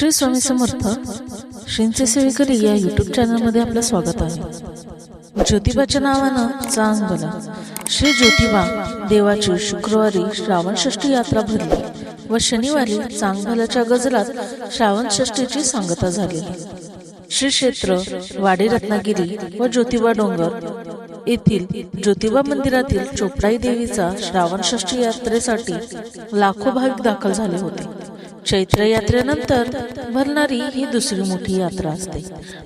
श्री स्वामी समर्थ श्रींचे सेवेकरी या युट्यूब चॅनलमध्ये आपलं स्वागत आहे. ज्योतिबाच्या नावानं चांग बोला श्री ज्योतिबा देवाची शुक्रवारी श्रावण षष्ठी यात्रा भरली व शनिवारी चांगभलाच्या गजरात श्रावण षष्ठीची सांगता झाली. श्री क्षेत्र वाडी रत्नागिरी व ज्योतिबा डोंगर येथील ज्योतिबा मंदिरातील चोपडाई देवीचा श्रावण षष्ठी यात्रेसाठी लाखो भाविक दाखल झाले होते. चैत्र यात्रेनंतर भरणारी ही दुसरी मोठी यात्रा असते.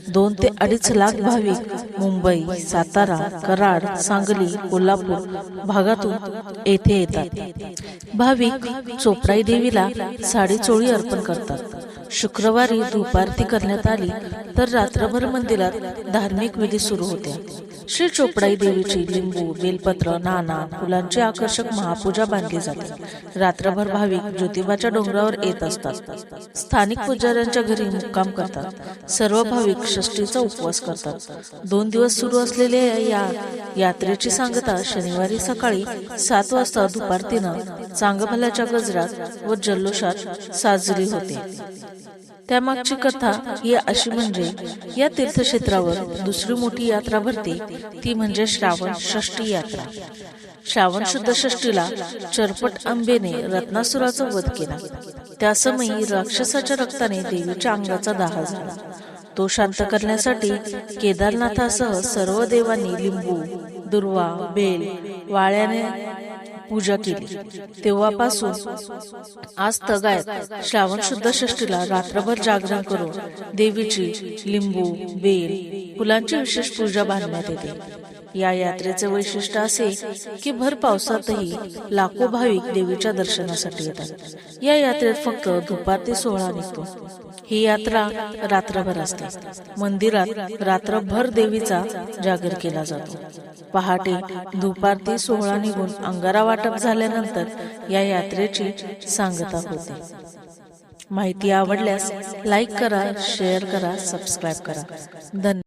दोन ते अडीच लाख भाविक मुंबई सातारा कराड सांगली कोल्हापूर भागातून येथे येतात. भाविक चोपराई देवीला साडी चोळी अर्पण करतात. शुक्रवारी धूपारती करण्यात आली तर रात्रभर मंदिरात धार्मिक विधी सुरू होत्या. श्री चोपडाई देवीची लिंबू बेलपत्र नाना फुलांची आकर्षक महापूजा बांधली जाते. रात्रभर भाविक ज्योतिबाच्या डोंगरावर येत असतात. स्थानिक पुजाऱ्यांच्या घरी मुक्काम करतात. सर्व भाविक षष्टीचा उपवास करतात. दोन दिवस सुरू असलेल्या या यात्रेची सांगता शनिवारी सकाळी सात वाजता दुपारतीनं चांगभल्याच्या गजरात व जल्लोषात साजरी होते. त्यामागची कथा ही अशी म्हणजे या तीर्थक्षेत्रावर दुसरी मोठी यात्रा भरते ती म्हणजे श्रावण षष्टी यात्रा. श्रावण शुद्ध षष्टीला चरपट आंबेने रत्नासुराचा वध केला. त्या समयी राक्षसाच्या रक्ताने देवीच्या अंगाचा दाह झाला. तो शांत करण्यासाठी केदारनाथासह सर्व देवांनी लिंबू दुर्वा बेल वाळ्याने पूजा केली. तेव्हापासून आज तगायत श्रावण शुद्ध षष्टीला रात्रभर जागरण करून देवीची लिंबू बेल फुलांची विशेष पूजा बांधण्यात येते. या यात्रेचे वैशिष्ट्य असे की भर पावसातही लाखो भाविक देवीच्या दर्शनासाठी येतात. या यात्रेत फक्त दुपारती सोहळा निघतो. ही यात्रा रात्रभर असते. मंदिरात रात्रभर देवीचा जागर केला जातो. पहाटे दुपारती सोहळा निघून अंगारा वाटप झाल्यानंतर या यात्रेची सांगता होते. माहिती आवडल्यास लाईक करा शेअर करा सबस्क्राईब करा. धन्यवाद